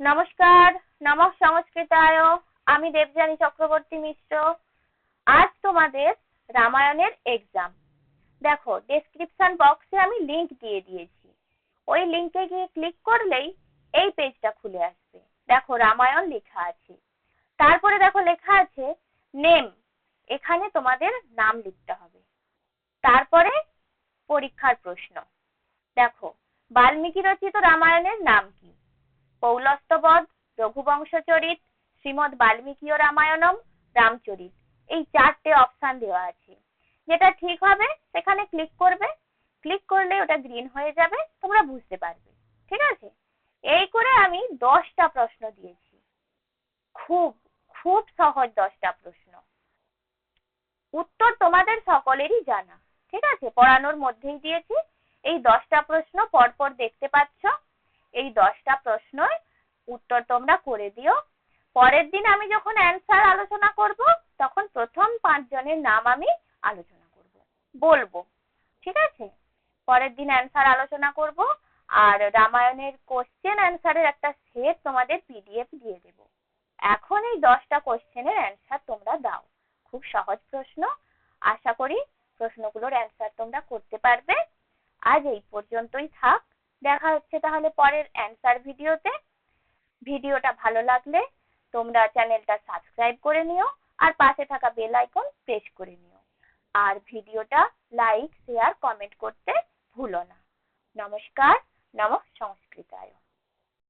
নমস্কার, নমঃ সংস্কৃতায়। আমি দেবযানী চক্রবর্তী মিশ্র। আজ তোমাদের রামায়ণের এক্সাম দেখো ডেসক্রিপশন বক্সে আমি লিংক দিয়ে দিয়েছি। ওই লিংকে গিয়ে ক্লিক করলেই এই পেজটা খুলে আসবে। দেখো, রামায়ণ লেখা আছে। তারপরে দেখো, লেখা আছে নেম এখানে তোমাদের নাম লিখতে হবে। তারপরে পরীক্ষার প্রশ্ন। দেখো, বাল্মীকি রচিত রামায়ণের নাম কি? পৌলস্তবধ, রঘুবংশচরিত শ্রীমৎ বাল্মীকীয় রামায়ণম, রামচরিত। এই চারটে অপশান দেওয়া আছে। যেটা ঠিক হবে, সেখানে ক্লিক করবে। ক্লিক করলে ওটা গ্রিন হয়ে যাবে, তোমরা বুঝতে পারবে। ঠিক আছে? এই করে আমি দশটা প্রশ্ন দিয়েছি। খুব খুব সহজ দশটা প্রশ্ন। উত্তর তোমাদের সকলেরই জানা। ঠিক আছে? পড়ানোর মধ্যেই দিয়েছি। এই দশটা প্রশ্ন পরপর দেখতে পাচ্ছ। এই দশটা প্রশ্নর উত্তর তোমরা করে দিও। পরের দিন আমি যখন অ্যান্সার আলোচনা করব, তখন প্রথম পাঁচজনের নাম আমি আলোচনা করব। বলব, ঠিক আছে? পরের দিন অ্যান্সার আলোচনা করব, আর রামায়ণের কোশ্চেন অ্যান্সারের একটা সেট তোমাদের পিডিএফ দিয়ে দেব। এখন এই দশটা কোশ্চেনের অ্যান্সার তোমরা দাও। খুব সহজ প্রশ্ন। আশা করি প্রশ্নগুলোর অ্যান্সার তোমরা করতে পারবে। আজ এই পর্যন্তই থাক। দেখা হচ্ছে তাহলে পরের অ্যান্সার ভিডিওতে ভিডিওটা ভালো লাগলে তোমরা চ্যানেলটা সাবস্ক্রাইব করে নিও আর পাশে থাকা বেল আইকন প্রেস করে নিও। আর ভিডিওটা লাইক শেয়ার কমেন্ট করতে ভুলো না। নমস্কার, নম সংস্কৃতায়।